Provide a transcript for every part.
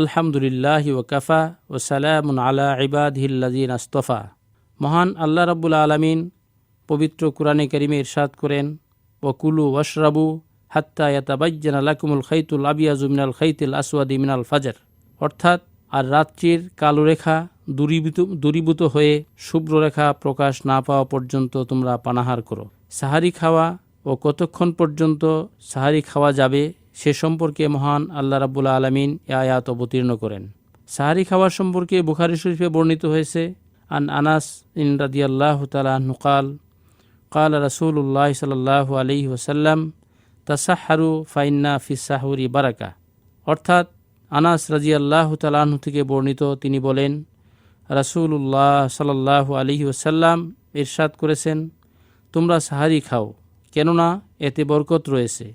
আলহামদুলিল্লাহ ওকাফা ও সালামুন আলা ইবাদহিল্লাদিন আস্তফা। মহান আল্লাহ রাব্বুল আলমিন পবিত্র কোরআনে করিমে ইরশাদ করেন ওকুলু ওয়শরাবু হাত্তা ইয়াতাবাজ্জানা লাকুমুল খৈতুল আবিয়াজু মিনাল খৈতুল আসওয়াদি মিনাল ফাজার। অর্থাৎ, আর রাত্রির কালো রেখা দূরীভূত দূরীভূত হয়ে শুভ্র রেখা প্রকাশ না পাওয়া পর্যন্ত তোমরা পানাহার করো। সাহারি খাওয়া ও কতক্ষণ পর্যন্ত সাহারি খাওয়া যাবে সে সম্পর্কে মহান আল্লাহ রাবুল আলমিন এ আয়াত অবতীর্ণ করেন। সাহারি খাওয়ার সম্পর্কে বুখারি শরীফে বর্ণিত হয়েছে, আন আনাস ইন রাদি আল্লাহ নুকাল কাল রাসুল্লাহ সাল্লাহ আলি ওসাল্লাম তাসাহারু ফাইন্না ফিসাহুরি বারাকা অর্থাৎ আনাস রাজিয়াল্লাহ তালাহু থেকে বর্ণিত তিনি বলেন রাসুল্লাহ সাল্লাহ আলি ওসাল্লাম ইরশাদ করেছেন, তোমরা সাহারি খাও, কেননা এতে বরকত রয়েছে।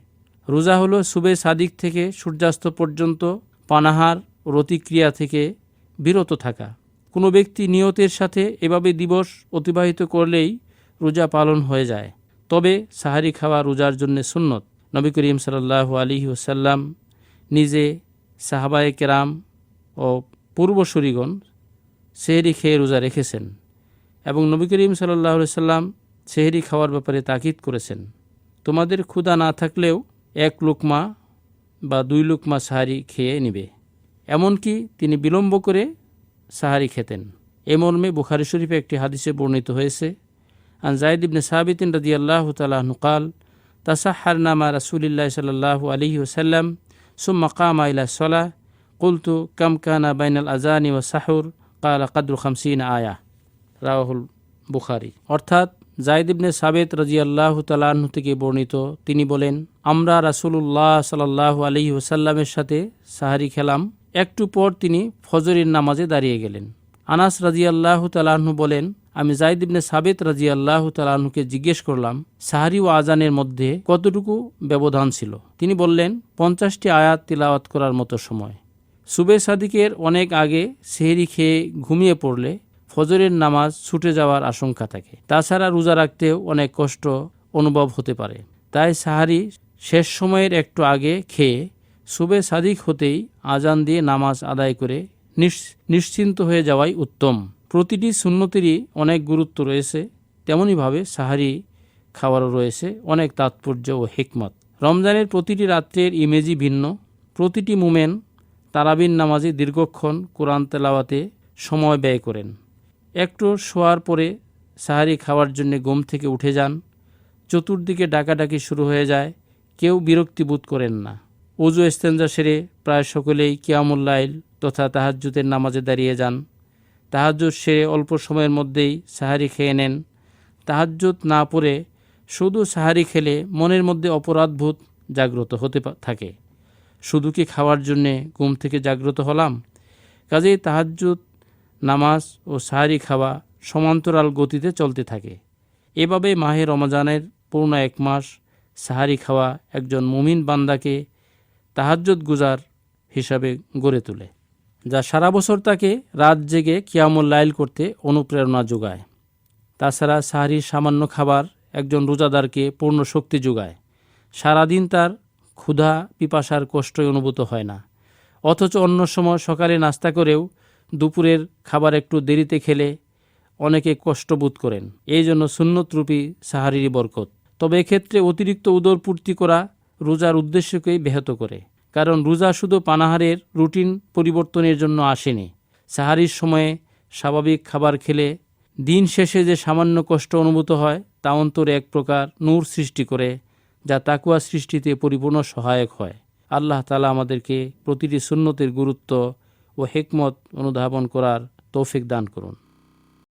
রোজা হলো সুবে সাদিক থেকে সূর্যাস্ত পর্যন্ত পানাহার রতিক্রিয়া থেকে বিরত থাকা। কোনো ব্যক্তি নিয়তের সাথে এভাবে দিবস অতিবাহিত করলেই রোজা পালন হয়ে যায়। তবে সাহারি খাওয়া রোজার জন্য সুন্নত। নবী করিম সাল্লাহ আলী ওসাল্লাম নিজে সাহাবায়ে কেরাম ও পূর্বসূরিগণ সেহেরি খেয়ে রোজা রেখেছেন এবং নবী করিম সাল্লাহ সাল্লাম সেহরি খাওয়ার ব্যাপারে তাকিদ করেছেন। তোমাদের ক্ষুধা না থাকলেও এক লুকমা বা দুই লুকমা সাহারি খেয়ে নেবে। এমনকি তিনি বিলম্ব করে সাহারি খেতেন। এ মর্মে বুখারি শরীফে একটি হাদিসে বর্ণিত হয়েছে, আন জায়দ ইবনে সাহাবিতিন রাজি আল্লাহ তালাহ নুকাল তাসাহার নামা রাসুলিল্লাহ সাল্লাহ আলহি ওসাল্লাম সুম্মা কামা ইলা সলা কুলতু কাম কানা বাইনাল আজানি ও সাহুর কালা কাদরু খামসিন আয়া রাহুল বুখারি। অর্থাৎ জায়দ ইবনে সাবেত রাজি আল্লাহ তালাহ থেকে বর্ণিত, তিনি বলেন, আমরা রাসুলুল্লাহ সাল্লাহ আলহি ওসাল্লামের সাথে সাহারি খেলাম। একটু পর তিনি ফজরের নামাজে দাঁড়িয়ে গেলেন। আনাস রাজি আল্লাহ তালাহু বলেন, আমি জাইদ ইবনে সাবেত রাজি আল্লাহ তালাহুকে জিজ্ঞেস করলাম, সাহারি ও আজানের মধ্যে কতটুকু ব্যবধান ছিল? তিনি বললেন, পঞ্চাশটি আয়াত তিলাওয়াত করার মতো সময়। সুবে সাদিকের অনেক আগে সেহেরি খেয়ে ঘুমিয়ে পড়লে ফজরের নামাজ ছুটে যাওয়ার আশঙ্কা থাকে। তাছাড়া রোজা রাখতেও অনেক কষ্ট অনুভব হতে পারে। তাই সাহারি শেষ সময়ের একটু আগে খেয়ে সুবে সাদিক হতেই আজান দিয়ে নামাজ আদায় করে নিশ্চিন্ত হয়ে যাওয়াই উত্তম। প্রতিটি সুন্নতেরই অনেক গুরুত্ব রয়েছে তেমনইভাবে সাহারি খাওয়ারও রয়েছে অনেক তাৎপর্য ও হেকমত। রমজানের প্রতিটি রাত্রের ইমেজই ভিন্ন। প্রতিটি মুমেন তারাবিন নামাজে দীর্ঘক্ষণ কোরআন তেলাওয়াতে সময় ব্যয় করেন। একটু শোয়ার পরে সাহারি খাওয়ার জন্য ঘুম থেকে উঠে যান। চতুর্দিকে ডাকাডাকি শুরু হয়ে যায়। কেউ বিরক্তি বোধ করেন না। উজু এস্তেঞ্জা সেরে প্রায় সকলেই কিয়ামুল্লাইল তথা তাহাজ্জুদের নামাজে দাঁড়িয়ে যান। তাহাজ্জুদ সেরে অল্প সময়ের মধ্যেই সাহারি খেয়ে নেন। তাহাজ্জুদ না পড়ে শুধু সাহারি খেলে মনের মধ্যে অপরাধবোধ জাগ্রত হতে থাকে। শুধু কি খাওয়ার জন্যে ঘুম থেকে জাগ্রত হলাম? কাজেই তাহাজ্জুদ নামাজ ও সাহারি খাওয়া সমান্তরাল গতিতে চলতে থাকে। এভাবে মাহে রমজানের পূর্ণ এক মাস সাহারি খাওয়া একজন মুমিন বান্দাকে তাহাজ্জুদ গুজার হিসাবে গড়ে তোলে, যা সারা বছর তাকে রাত জেগে কিয়ামুল লাইল করতে অনুপ্রেরণা যোগায়। তাছাড়া সাহারির সামান্য খাবার একজন রোজাদারকে পূর্ণ শক্তি যোগায়। সারাদিন তার ক্ষুধা, পিপাসার কষ্টই অনুভূত হয় না। অথচ অন্য সময় সকালে নাস্তা করেও দুপুরের খাবার একটু দেরিতে খেলে অনেকে কষ্টবোধ করেন। এই জন্য শূন্যত্রুপী সাহারির বরকত। তবে এক্ষেত্রে অতিরিক্ত উদরপূর্তি করা রোজার উদ্দেশ্যকেই ব্যাহত করে। কারণ রোজা শুধু পানাহারের রুটিন পরিবর্তনের জন্য আসেনি। সাহারির সময়ে স্বাভাবিক খাবার খেলে দিন শেষে যে সামান্য কষ্ট অনুভূত হয়, তা অন্তরে এক প্রকার নূর সৃষ্টি করে, যা তাকুয়া সৃষ্টিতে পরিপূর্ণ সহায়ক হয়। আল্লাহ তালা আমাদেরকে প্রতিটি সুন্নতের গুরুত্ব ও হেকমত অনুধাবন করার তৌফিক দান করুন।